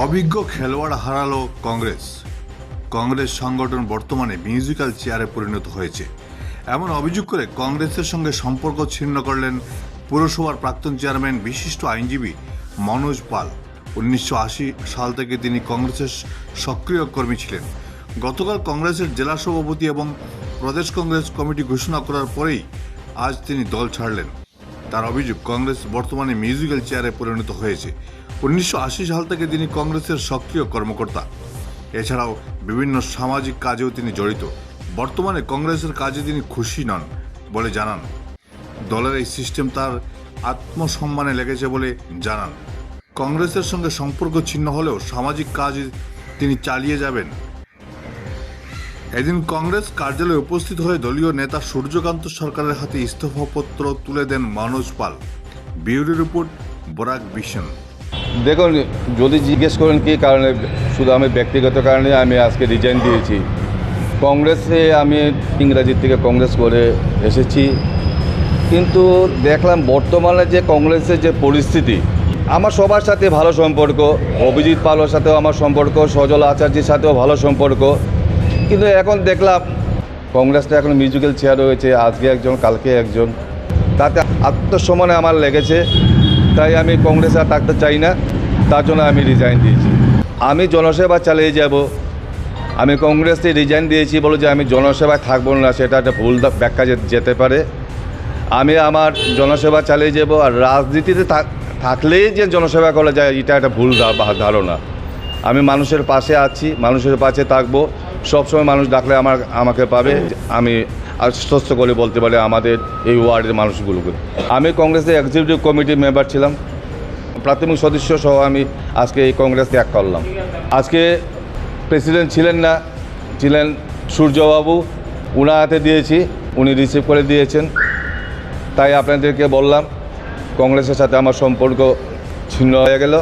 অভিজ্ঞ খেলোয়াড় হারালো কংগ্রেস। কংগ্রেস সংগঠন বর্তমানে মিউজিক্যাল চেয়ারে পরিণত হয়েছে। এমন অভিযোগ করে কংগ্রেসের সঙ্গে সম্পর্ক ছিন্ন করলেন পুরসভার প্রাক্তন চেয়ারম্যান, বিশিষ্ট আইনজীবী মনোজ পাল। উনিশশো আশি সাল থেকে তিনি কংগ্রেসের সক্রিয় কর্মী ছিলেন। গতকাল কংগ্রেসের জেলা সভাপতি এবং প্রদেশ কংগ্রেস কমিটি ঘোষণা করার পরেই আজ তিনি দল ছাড়লেন। তার অভিযোগ, কংগ্রেস বর্তমানে মিউজিক্যাল চেয়ারে পরিণত হয়েছে। উনিশশো আশি সাল থেকে তিনি কংগ্রেসের সক্রিয় কর্মকর্তা। এছাড়াও বিভিন্ন সামাজিক কাজেও তিনি জড়িত। বর্তমানে কংগ্রেসের কাজে তিনি খুশি নন বলে জানান। দলের এই সিস্টেম তার আত্মসম্মানে লেগেছে বলে জানান। কংগ্রেসের সঙ্গে সম্পর্ক ছিন্ন হলেও সামাজিক কাজ তিনি চালিয়ে যাবেন এদিন কংগ্রেস কার্যালয়ে উপস্থিত হয়ে দলীয় নেতা সূর্যকান্ত সরকারের হাতে ইস্তফাপত্র তুলে দেন মনোজ পাল। বিউরি রিপোর্ট, বরাক বিশন দেখুন, যদি জিজ্ঞেস করেন কী কারণে, শুধু আমি ব্যক্তিগত কারণে আমি আজকে রিজাইন দিয়েছি। কংগ্রেসে আমি ইংরাজির থেকে কংগ্রেস করে এসেছি। কিন্তু দেখলাম বর্তমানে যে কংগ্রেসের যে পরিস্থিতি, আমার সবার সাথে ভালো সম্পর্ক, অভিজিৎ পালের সাথেও আমার সম্পর্ক, সজল আচার্যের সাথেও ভালো সম্পর্ক। কিন্তু এখন দেখলাম কংগ্রেসটা এখন মিউজিক্যাল চেয়ার রয়েছে, আজকে একজন, কালকে একজন। তাতে আত্মসম্মানে আমার লেগেছে, তাই আমি কংগ্রেসে আর থাকতে চাই না, তার জন্য আমি রিজাইন দিয়েছি। আমি জনসেবা চালিয়ে যাব। আমি কংগ্রেসে রিজাইন দিয়েছি বলে যে আমি জনসেবায় থাকব না, সেটা একটা ভুল ব্যাখ্যা যেতে পারে। আমি আমার জনসেবা চালিয়ে যাব আর রাজনীতিতে থাক- থাকলেই যে জনসেবা করা যায়, এটা একটা ভুল ধারণা। আমি মানুষের পাশে আছি, মানুষের পাশে থাকব। সবসময় মানুষ ডাকলে আমার, আমাকে পাবে। আমি আশ্বস্ত করে বলতে পারি আমাদের এই ওয়ার্ডের মানুষগুলোকে। আমি কংগ্রেসের এক্সিকিউটিভ কমিটির মেম্বার ছিলাম। প্রাথমিক সদস্য সহ আমি আজকে এই কংগ্রেস ত্যাগ করলাম। আজকে প্রেসিডেন্ট ছিলেন না, ছিলেন সূর্যবাবু। উনার হাতে দিয়েছি, উনি রিসিভ করে দিয়েছেন। তাই আপনাদেরকে বললাম, কংগ্রেসের সাথে আমার সম্পর্ক ছিন্ন হয়ে গেল।